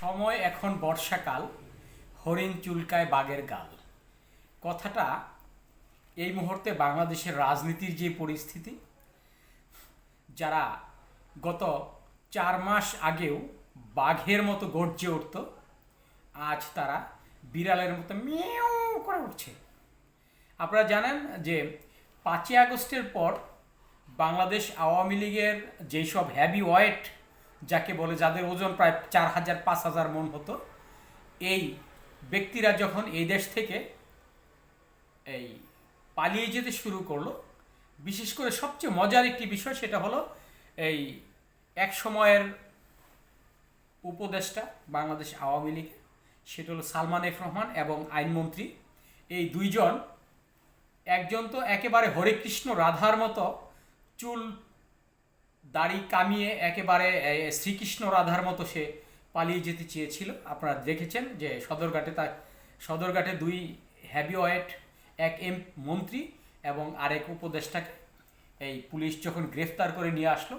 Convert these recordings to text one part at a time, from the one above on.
সময় এখন বর্ষাকাল, হরিণ চুলকায় বাঘের গাল। কথাটা এই মুহূর্তে বাংলাদেশের রাজনীতির যে পরিস্থিতি, যারা গত চার মাস আগেও বাঘের মতো গর্জে উঠত, আজ তারা বিড়ালের মতো মেও করে উঠছে। আপনারা জানেন যে পাঁচই আগস্টের পর বাংলাদেশ আওয়ামী লীগের যেই সব হ্যাভি ওয়েট যাকে বলে যাদের ওজন প্রায় চার হাজার, পাঁচ হাজার মন হতো, এই ব্যক্তিরা যখন এই দেশ থেকে এই পালিয়ে যেতে শুরু করল, বিশেষ করে সবচেয়ে মজার একটি বিষয় সেটা হলো এই এক সময়ের উপদেষ্টা বাংলাদেশ আওয়ামী লীগ, সেটা হলো সালমান এফ রহমান এবং আইনমন্ত্রী। এই দুইজন, একজন তো একেবারে হরে কৃষ্ণ রাধার মতো চুল দাড়ি কামিয়ে একেবারে শ্রীকৃষ্ণ রাধার মতো সে পালিয়ে যেতে চেয়েছিল। আপনারা দেখেছেন যে সদরঘাটে তার, সদরঘাটে দুই হ্যাভিওয়েট এক এম মন্ত্রী এবং আরেক উপদেষ্টাকে এই পুলিশ যখন গ্রেফতার করে নিয়ে আসলো,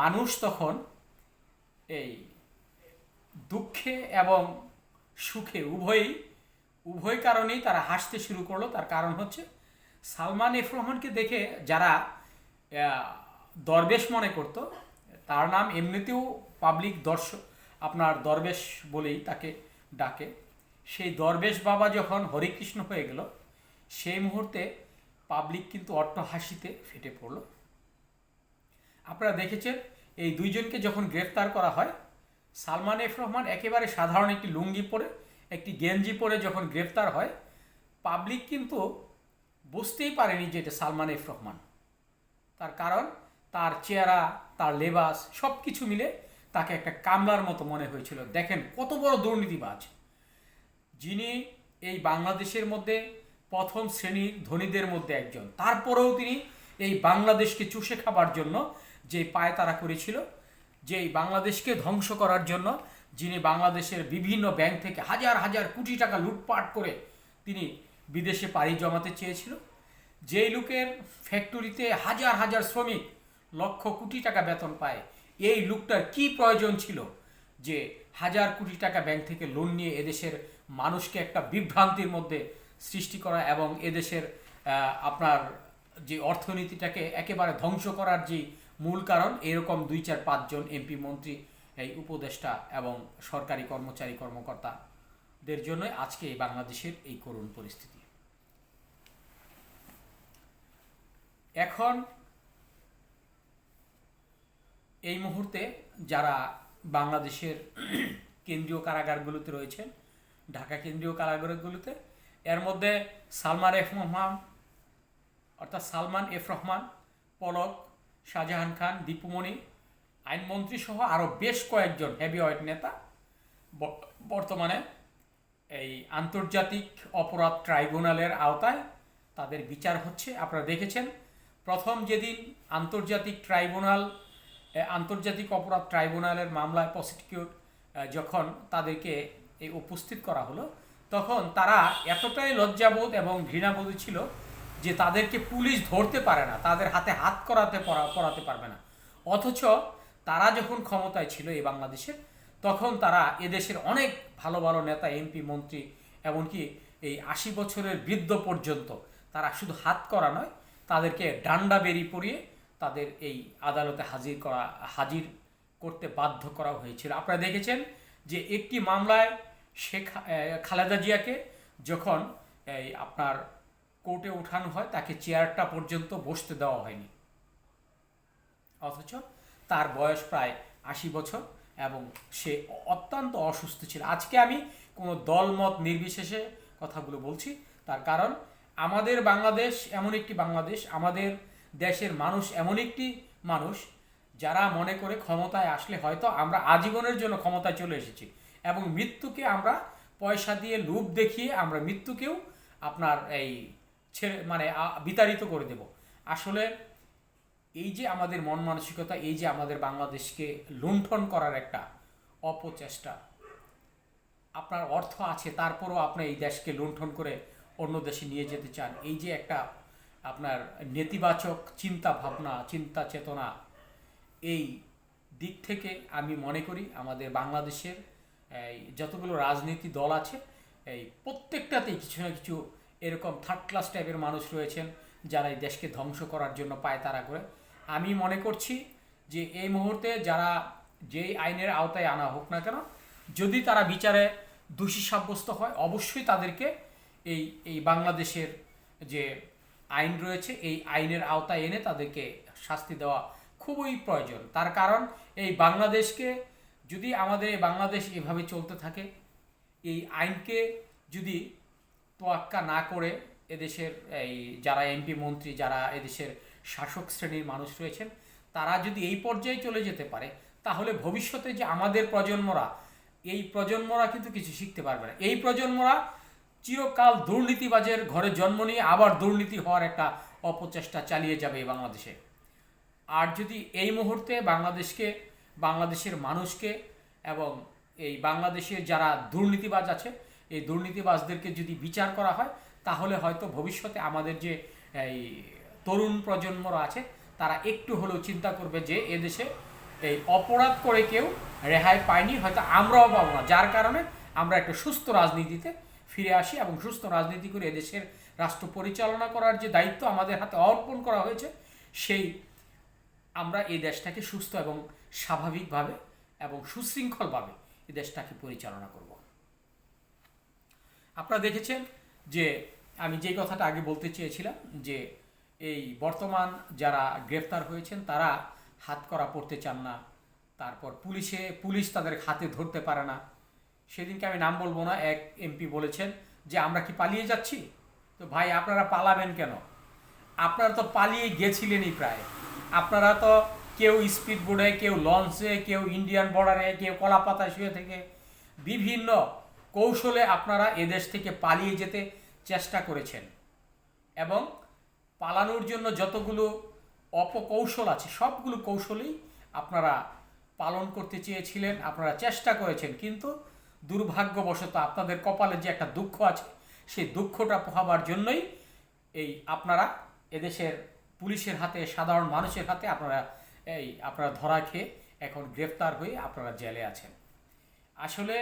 মানুষ তখন এই দুঃখে এবং সুখে উভয়ই, উভয় কারণেই তারা হাসতে শুরু করল। তার কারণ হচ্ছে সালমান এফ রহমানকে দেখে যারা দরবেশ মনে করত, তার নাম এমনিতেও পাবলিক দর্শক, আপনার দরবেশ বলেই তাকে ডাকে। সেই দরবেশ বাবা যখন হরিকৃষ্ণ হয়ে গেল, সেই মুহূর্তে পাবলিক কিন্তু হাসিতে ফেটে পড়ল। আপনারা দেখেছেন, এই দুইজনকে যখন গ্রেফতার করা হয়, সালমান এফ রহমান একেবারে সাধারণ একটি লুঙ্গি পরে, একটি গেঞ্জি পরে যখন গ্রেফতার হয় পাবলিক কিন্তু বুঝতেই পারেনি যে এটা সালমান এফ রহমান। তার কারণ তার চেহারা, তার লেবাস সব কিছু মিলে তাকে একটা কামলার মতো মনে হয়েছিল। দেখেন কত বড় দুর্নীতিবাজ। যিনি এই বাংলাদেশের মধ্যে প্রথম শ্রেণির ধনীদের মধ্যে একজন। তারপরেও তিনি এই বাংলাদেশকে চুষে খাবার জন্য যে পায়তারা করেছিল, যে বাংলাদেশকে ধ্বংস করার জন্য যিনি বাংলাদেশের বিভিন্ন ব্যাংক থেকে হাজার হাজার কোটি টাকা লুটপাট করে তিনি বিদেশে পাড়ি জমাতে চেয়েছিল, যেই লোকের ফ্যাক্টরিতে হাজার হাজার শ্রমিক লক্ষ কোটি টাকা বেতন পায়। এই লোকটার কি প্রয়োজন ছিল? যে হাজার কোটি টাকা ব্যাংক থেকে লোন নিয়ে এদেশের মানুষকে একটা বিভ্রান্তির মধ্যে সৃষ্টি করা এবং এদেশের আপনার যে অর্থনীতিটাকে একেবারে ধ্বংস করার যে মূল কারণ, এরকম দুই চার পাঁচজন এমপি, মন্ত্রী, এই উপদেষ্টা এবং সরকারি কর্মচারী, কর্মকর্তাদের জন্যই আজকে এই বাংলাদেশের এই করুণ পরিস্থিতি। এখন এই মুহূর্তে যারা বাংলাদেশের কেন্দ্রীয় কারাগারগুলোতে রয়েছেন, ঢাকা কেন্দ্রীয় কারাগারগুলোতে, এর মধ্যে সালমান এফ রহমান, অর্থাৎ সালমান এফ রহমান, পলক, শাহজাহান খান দীপুমণি আইনমন্ত্রী সহ আরও বেশ কয়েকজন হেভিওয়েট নেতা বর্তমানে এই আন্তর্জাতিক অপরাধ ট্রাইব্যুনালের আওতায় তাদের বিচার হচ্ছে। আপনারা দেখেছেন, প্রথম যেদিন আন্তর্জাতিক ট্রাইব্যুনাল আন্তর্জাতিক অপরাধ ট্রাইব্যুনালের মামলায় প্রসিকিউট যখন তাদেরকে এই উপস্থিত করা হলো, তখন তারা এতটাই লজ্জাবোধ এবং ঘৃণাবোধ ছিল যে তাদেরকে পুলিশ ধরতে পারে না, তাদের হাতে হাত করাতে পরা- পরাতে পারবে না। অথচ তারা যখন ক্ষমতায় ছিল এই বাংলাদেশে, তখন তারা এদেশের অনেক ভালো ভালো নেতা এমপি মন্ত্রী, এমনকি এই আশি বছরের বৃদ্ধ পর্যন্ত তারা শুধু হাত করা নয়, তাদেরকে ডান্ডা বেরি পরিয়ে তাদের এই আদালতে হাজির করা, হাজির করতে বাধ্য করা হয়েছিল। আপনারা দেখেছেন যে একটি মামলায় শেখ খালেদা জিয়াকে যখন এই আপনার কোর্টে ওঠানো হয়, তাকে চেয়ারটা পর্যন্ত বসতে দেওয়া হয়নি। অথচ তার বয়স প্রায় আশি বছর এবং সে অত্যন্ত অসুস্থ ছিল। আজকে আমি কোনো দলমত নির্বিশেষে কথাগুলো বলছি, তার কারণ আমাদের বাংলাদেশ এমন একটি বাংলাদেশ, আমাদের দেশের মানুষ এমন একটি মানুষ যারা মনে করে ক্ষমতায় আসলে হয়তো আমরা আজীবনের জন্য ক্ষমতায় চলে এসেছি এবং মৃত্যুকে আমরা পয়সা দিয়ে লোভ দেখিয়ে আমরা মৃত্যুকেও আপনার এই ছেড়ে মানে বিতাড়িত করে দেব। আসলে এই যে আমাদের মন মানসিকতা, এই যে আমাদের বাংলাদেশকে লুণ্ঠন করার একটা অপচেষ্টা, আপনার অর্থ আছে, তারপরও আপনি এই দেশকে লুণ্ঠন করে অন্য দেশে নিয়ে যেতে চান, এই যে একটা আপনার নেতিবাচক চিন্তা ভাবনা, চিন্তা চেতনা, এই দিক থেকে আমি মনে করি আমাদের বাংলাদেশের, এই যতগুলো রাজনীতি দল আছে, এই প্রত্যেকটাতেই কিছু না কিছু এরকম থার্ড ক্লাস টাইপের মানুষ রয়েছেন, যারা এই দেশকে ধ্বংস করার জন্য পায় তারা করে। আমি মনে করছি যে এই মুহূর্তে যারা যেই আইনের আওতায় আনা হোক না কেন, যদি তারা বিচারে দোষী সাব্যস্ত হয়, অবশ্যই তাদেরকে এই এই বাংলাদেশের যে আইন রয়েছে, এই আইনের আওতায় এনে তাদেরকে শাস্তি দেওয়া খুবই প্রয়োজন। তার কারণ, এই বাংলাদেশকে যদি আমাদের এই বাংলাদেশ এভাবে চলতে থাকে, এই আইনকে যদি তোয়াক্কা না করে এদেশের এই যারা এমপি, মন্ত্রী, যারা এদেশের শাসক শ্রেণির মানুষ রয়েছেন, তারা যদি এই পর্যায়ে চলে যেতে পারে, তাহলে ভবিষ্যতে যে আমাদের প্রজন্মরা, এই প্রজন্মরা কিন্তু কিছু শিখতে পারবে না। এই প্রজন্মরা চিরকাল দুর্নীতিবাজের ঘরে জন্ম নিয়ে আবার দুর্নীতি হওয়ার একটা অপচেষ্টা চালিয়ে যাবে বাংলাদেশে। আর যদি এই মুহূর্তে বাংলাদেশকে, বাংলাদেশের মানুষকে এবং এই বাংলাদেশের যারা দুর্নীতিবাজ আছে, এই দুর্নীতিবাজদেরকে যদি বিচার করা হয়, তাহলে হয়তো ভবিষ্যতে আমাদের যে এই তরুণ প্রজন্মরা আছে, তারা একটু হলেও চিন্তা করবে যে এদেশে এই অপরাধ করে কেউ রেহাই পায়নি, হয়তো আমরাও পাবো না। যার কারণে আমরা একটা সুস্থ রাজনীতিতে ফিরে আসি এবং সুস্থ রাজনীতি করে এদেশের রাষ্ট্র পরিচালনা করার যে দায়িত্ব আমাদের হাতে অর্পণ করা হয়েছে, সেই আমরা এই দেশটাকে সুস্থ এবং স্বাভাবিকভাবে এবং সুশৃঙ্খলভাবে এই দেশটাকে পরিচালনা করব। আপনারা দেখেছেন যে আমি যে কথাটা আগে বলতে চেয়েছিলাম যে এই বর্তমান যারা গ্রেফতার হয়েছেন, তারা হাত করা পড়তে চান না, তারপর পুলিশে, পুলিশ তাদের হাতে ধরতে পারে না। সেদিনকে আমি নাম বলব না, এক এমপি বলেছেন যে, আমরা কি পালিয়ে যাচ্ছি? তো ভাই, আপনারা পালাবেন কেন? আপনারা তো পালিয়ে গেছিলেনই প্রায়। আপনারা তো কেউ স্পিড বোর্ডে কেউ লঞ্চে, কেউ ইন্ডিয়ান বর্ডারে, কেউ কলাপাতা শুয়ে থেকে বিভিন্ন কৌশলে আপনারা এদেশ থেকে পালিয়ে যেতে চেষ্টা করেছেন। এবং পালানোর জন্য যতগুলো অপকৌশল আছে, সবগুলো কৌশলই আপনারা পালন করতে চেয়েছিলেন, আপনারা চেষ্টা করেছেন। কিন্তু দুর্ভাগ্যবশত আপনাদের কপালে যে একটা দুঃখ আছে, সেই দুঃখটা পোহাবার জন্যই এই আপনারা এদেশের পুলিশের হাতে, সাধারণ মানুষের হাতে আপনারা এই আপনারা ধরা খেয়ে এখন গ্রেফতার হয়ে আপনারা জেলে আছেন। আসলে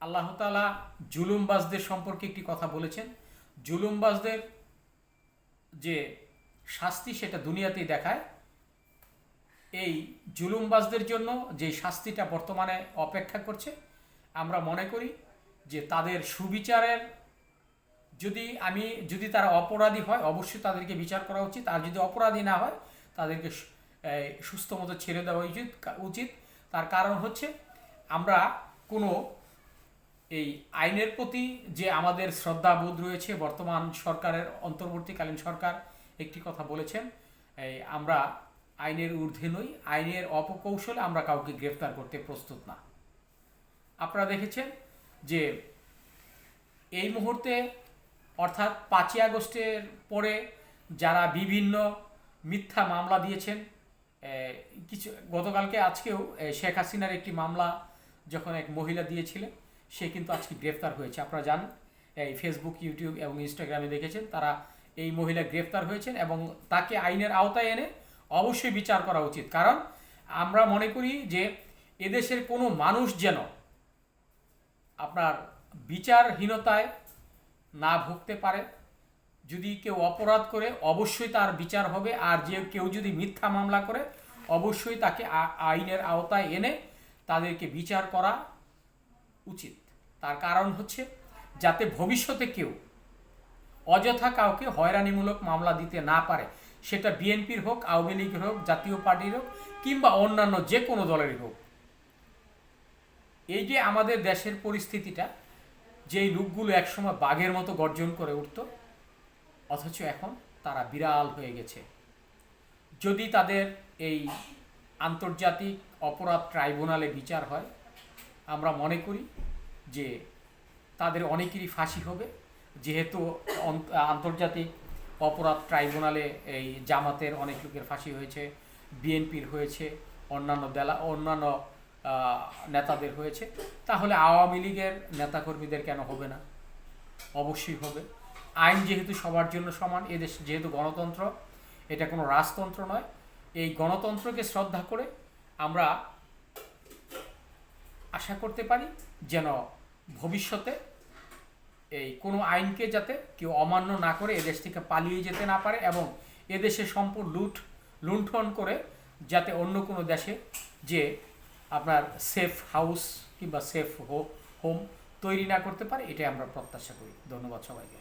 আল্লাহ তালা জুলুমবাজদের সম্পর্কে একটি কথা বলেছেন। জুলুমবাজদের যে শাস্তি সেটা দুনিয়াতেই দেখায়। এই জুলুমবাজদের জন্য যে শাস্তিটা বর্তমানে অপেক্ষা করছে, আমরা মনে করি যে তাদের সুবিচারের যদি আমি, যদি তারা অপরাধী হয়, অবশ্যই তাদেরকে বিচার করা উচিত। আর যদি অপরাধী না হয়, তাদেরকে সুস্থ মতো ছেড়ে দেওয়া উচিত উচিত। তার কারণ হচ্ছে, আমরা কোনো এই আইনের প্রতি যে আমাদের শ্রদ্ধাবোধ রয়েছে, বর্তমান সরকারের, অন্তর্বর্তীকালীন সরকার একটি কথা বলেছেন আমরা আইনের ঊর্ধ্বে নই, আইনের অপকৌশলে আমরা কাউকে গ্রেফতার করতে প্রস্তুত না। আপনারা দেখেছেন যে এই মুহূর্তে, অর্থাৎ পাঁচই আগস্টের পরে যারা বিভিন্ন মিথ্যা মামলা দিয়েছেন কিছু, গতকালকে আজকেও শেখ হাসিনার একটি মামলা যখন এক মহিলা দিয়েছিলেন, সে কিন্তু আজকে গ্রেফতার হয়েছে। আপনারা জানেন এই ফেসবুক ইউটিউব এবং ইনস্টাগ্রামে দেখেছেন, তারা এই মহিলা গ্রেফতার হয়েছেন এবং তাকে আইনের আওতায় এনে অবশ্যই বিচার করা উচিত। কারণ আমরা মনে করি যে এদেশের কোনো মানুষ যেন আপনার বিচারহীনতায় না ভুগতে পারে। যদি কেউ অপরাধ করে, অবশ্যই তার বিচার হবে। আর যে কেউ যদি মিথ্যা মামলা করে, অবশ্যই তাকে আইনের আওতায় এনে তাদেরকে বিচার করা উচিত। তার কারণ হচ্ছে যাতে ভবিষ্যতে কেউ অযথা কাউকে হয়রানিমূলক মামলা দিতে না পারে। সেটা বিএনপির হোক, আওয়ামী লীগের হোক, জাতীয় পার্টির হোক, কিংবা অন্যান্য যে কোনো দলেরই হোক। এই যে আমাদের দেশের পরিস্থিতিটা, যেই লোকগুলো একসময় বাঘের মতো গর্জন করে উঠত, অথচ এখন তারা বিড়াল হয়ে গেছে। যদি তাদের এই আন্তর্জাতিক অপরাধ ট্রাইব্যুনালে বিচার হয়, আমরা মনে করি যে তাদের অনেকেরই ফাঁসি হবে, যেহেতু আন্তর্জাতিক অপরাধ ট্রাইব্যুনালে এই জামাতের অনেক লোকের ফাঁসি হয়েছে, বিএনপির হয়েছে, অন্যান্য দেলা অন্যান্য নেতাদের হয়েছে। তাহলে আওয়ামী লীগের নেতাকর্মীদের কেন হবে না? অবশ্যই হবে। আইন যেহেতু সবার জন্য সমান এদেশ যেহেতু গণতন্ত্র, এটা কোনো রাজতন্ত্র নয়। এই গণতন্ত্রকে শ্রদ্ধা করে আমরা আশা করতে পারি যেন ভবিষ্যতে এই কোনো আইনকে যাতে কেউ অমান্য না করে এদেশ থেকে পালিয়ে যেতে না পারে এবং এদেশে সম্পদ লুট লুণ্ঠন করে যাতে অন্য কোনো দেশে যে আপনার সেফ হাউস কিংবা সেফ হোম তৈরি না করতে পারে, এটাই আমরা প্রত্যাশা করি। ধন্যবাদ সবাইকে।